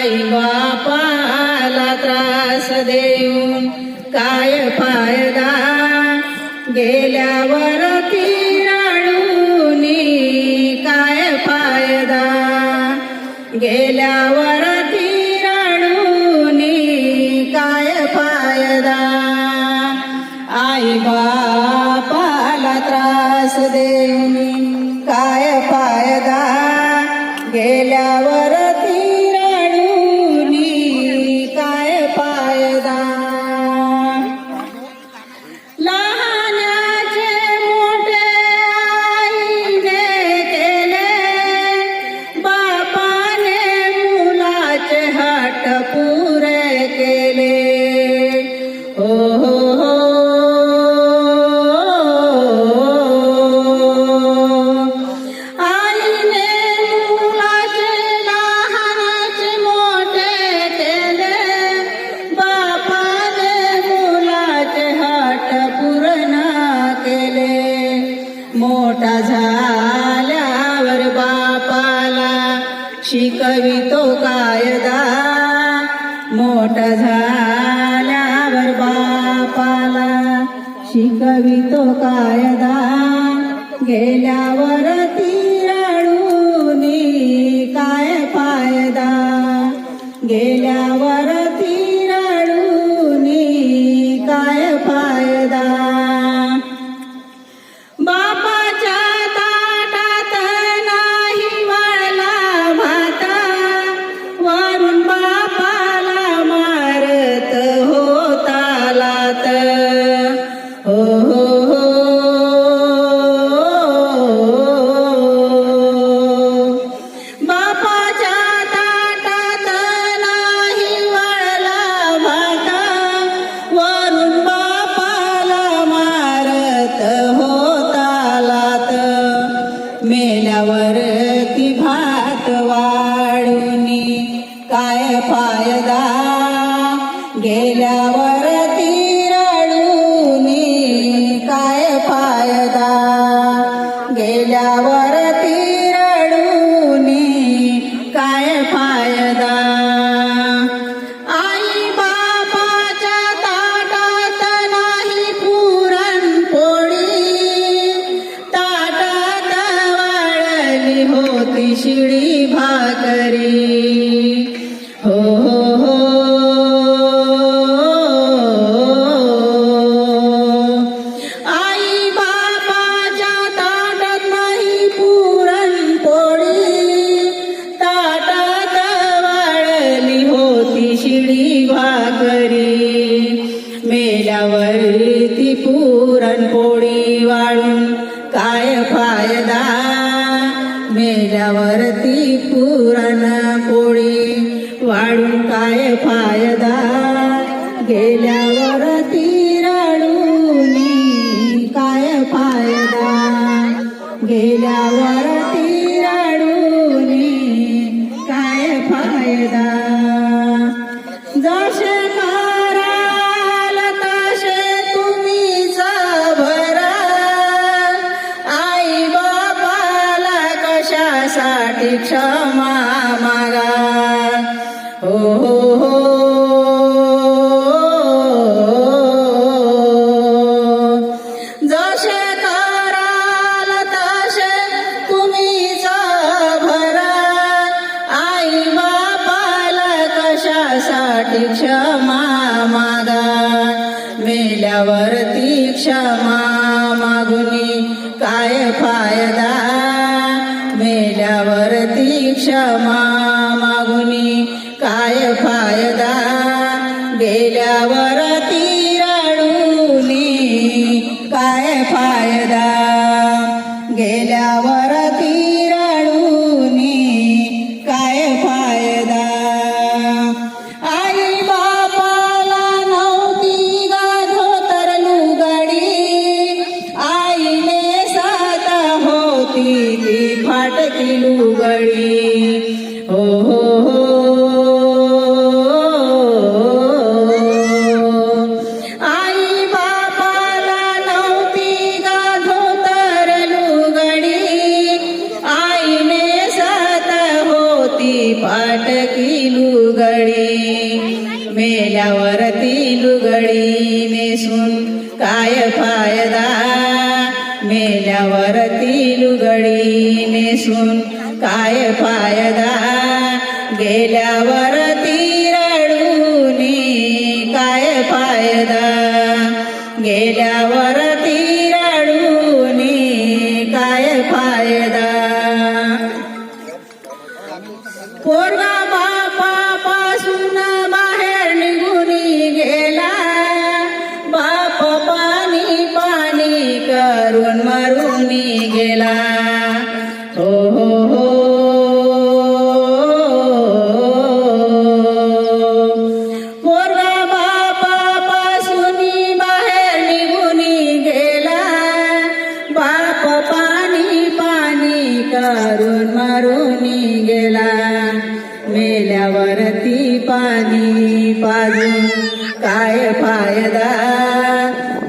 आई बापाला त्रास देऊन काय फायदा? गेल्यावर किराडूनी काय फायदा? गेल्यावर किराडूनी काय फायदा? आई बापाला त्रास देऊन मोठा झाल्यावर बापाला शिकवितो कायदा. मोठा झाल्यावर बापाला शिकवितो कायदा. गेल्यावर काय फायदा? गेल्यावर मेल्यावर ती पुरणपोळी वाळून काय फायदा? मेल्यावर ती पुरण पोळी वाळून काय फायदा? गेल्यावर ती काय फायदा? गेल्या कशासाठी क्षमा मागा. हो हो हो. जसे कराल तसे तुम्हीच भरा आई बापाला कशासाठी क्षमा मागा. मेल्यावर क्षमा लुगडी मेल्यावर ती लुगडी नेसून काय फायदा? मेल्यावर ती लुगडी नेसून काय फायदा? गेल्यावर ती काय फायदा? गेल्यावर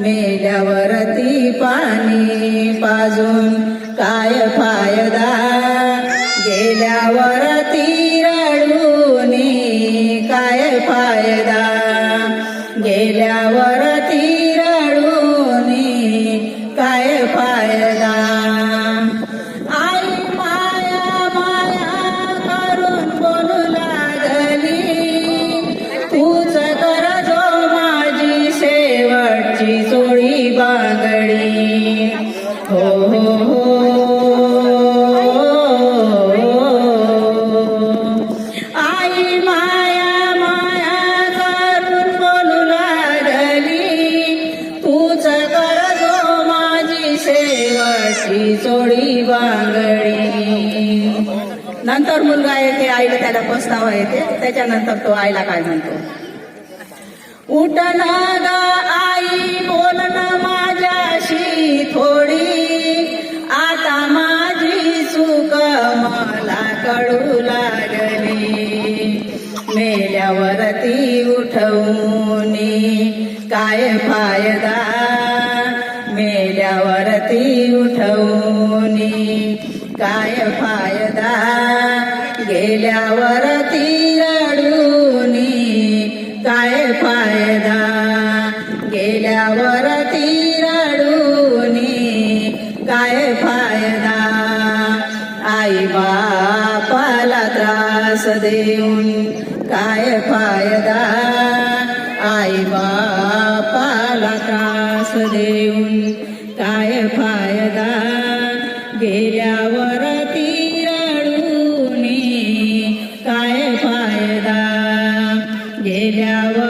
मेल्यावरती पाणी पाजून काय फायदा? गेल्यावर चोळी बांगडी नंतर मुलगा येते आईला त्याला पस्तावा येते. त्याच्यानंतर तो आईला काय म्हणतो? उठन ग आई बोलन माझ्याशी थोडी. मला कळू लागली. मेल्यावरती उठवून काय फायदा? मेल्यावरती उठवून काय फायदा? गेल्यावरती त्रास देऊन काय फायदा? आई बापाला त्रास देऊन काय फायदा? गेल्यावर ती रडून काय फायदा? गेल्यावर